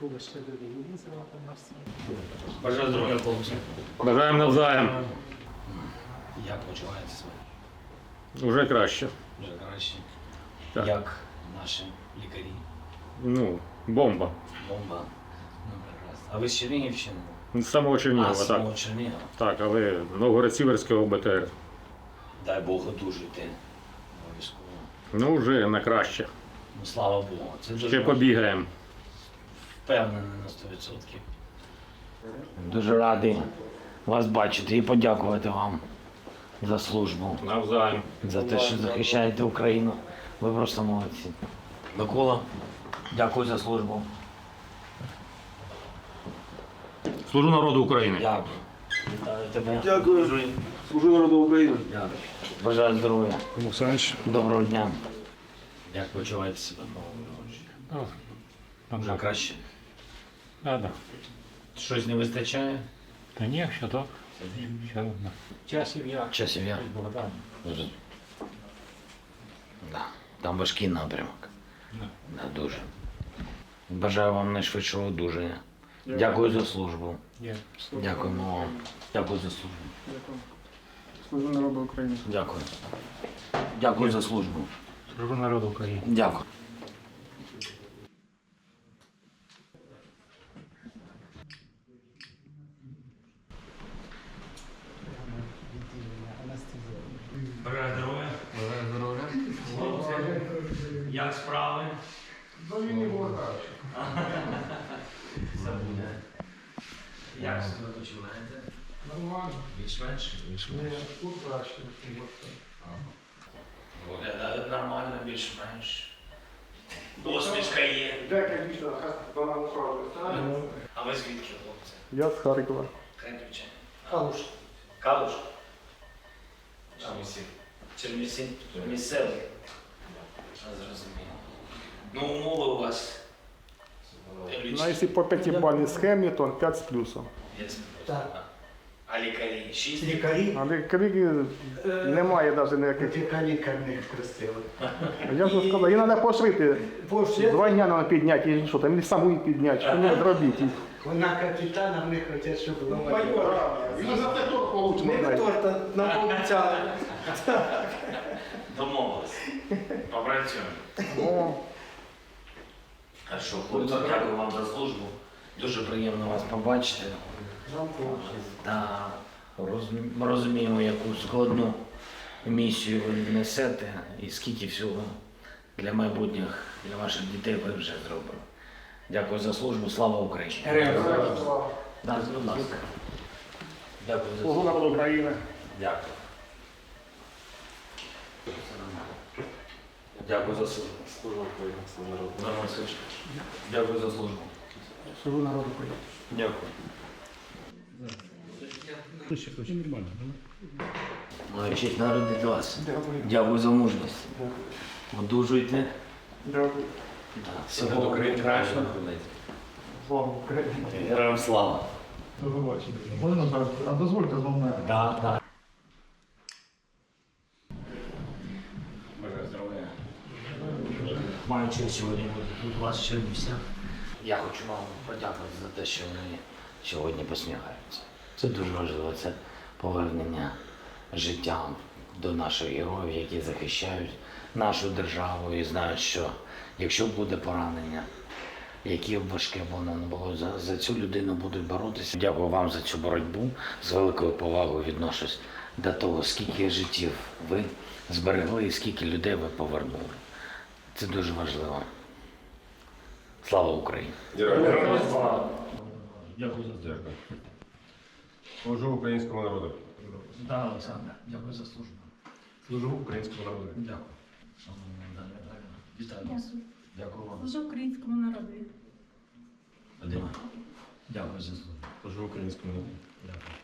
Було ще до війни, там на все. Бажаю здоров'я, хлопці. Бажаємо навзаєм. Як почуваєте себе? Уже краще. Вже краще. Так. Як наші лікарі? Ну, бомба. Бомба. Ну, прекрасно. А ви з Чернігівщини? З самого Чернігова, так. самого Чернігова. Так, але Новгород-Сіверського БТР. Дай Бог одужуйте. Обов'язково. Ну, вже на краще. Ну, слава Богу. Це Ще побігаємо. Впевнений на 100%. Дуже радий вас бачити і подякувати вам за службу. Навзаєм. за те, що захищаєте Україну. Ви просто молодці. Микола, дякую за службу. Служу народу України. Дякую. Вітаю тебе. Дякую. Служу народу України. Дякую. Бажаю здоров'я. Олександрович. Доброго дня. Як почуваєте себе? Там Вже краще. А, да. Щось не вистачає? Та ні, що так. Що одна. Часів я. Часів я. Богдан. Да. Там важкий напрямок. Да. Да, дуже. Бажаю вам найшвидшого одужання. Дякую за службу. Дякуємо вам. Дякую за службу. Дякую. Служу народу України. Дякую. Дякую за службу. Служу народу України. Дякую. Бажаю здоров'я. Бажаю здоров'я. Хлопці, як справи? До війни було. Забуде. Як себе почуваєте? Нормально. Більш-менш? Ні, тут краще. Виглядає нормально, більш-менш. Посмішка є. Дякую, дійсно, до нас. А ви звідки, хлопці? Я з Харкова. Харківчани. Калуш. Калуш? Чернівці. Чернівці місцевий. А, Зрозуміло. Ну, умови у вас. Ну, якщо по п'ятибальній схемі, то 5 з плюсом. Так. А лікарі? Шість? Лікарі, Але немає навіть ніяких. яка лікарних красива. Я вже сказав, її треба пошити. Два дня треба підняти, і що там, і саму її підняти, що не зробити. Вона капітана, вони хочуть, щоб було майора. Він за те торт получимо. Ми торта нам пообіцяли. Домовились. Попрацюємо. О, Хорошо, хлопці, дякую вам за службу. Дуже приємно вас побачити. Та розуміємо, яку складну місію ви несете і скільки всього для майбутніх, для ваших дітей ви вже зробили. Дякую за службу. Слава Україні! Да, будь ласка. Дякую за службу. народу України. Дякую. Дякую за службу. Дякую за службу. Служу народу України. Дякую. Моя честь народити вас. Дякую. Дякую за мужність. Одужуйте. Дякую. Всього кращого. Слава Україні. Героям слава. До побачення. Можна зараз? А дозвольте з вами. Да, да. Бажаю здоров'я. Маю честь сьогодні бути тут у вас в Чернівцях. Я хочу вам подякувати за те, що вони сьогодні посміхаються. Це дуже важливо. Це повернення життя до наших героїв, які захищають нашу державу і знають, що якщо буде поранення, яке важке воно не було, за, за цю людину будуть боротися. Дякую вам за цю боротьбу. З великою повагою відношусь до того, скільки життів ви зберегли і скільки людей ви повернули. Це дуже важливо. Слава Україні! Дякую за Дякую. Служу українському народу. Да, Олександр, дякую за службу. Служу українському народу. Дякую. Вітаю вас. Дякую. Дякую вам. Служу українському народу. Дякую за службу. Служу українському народу. Дякую.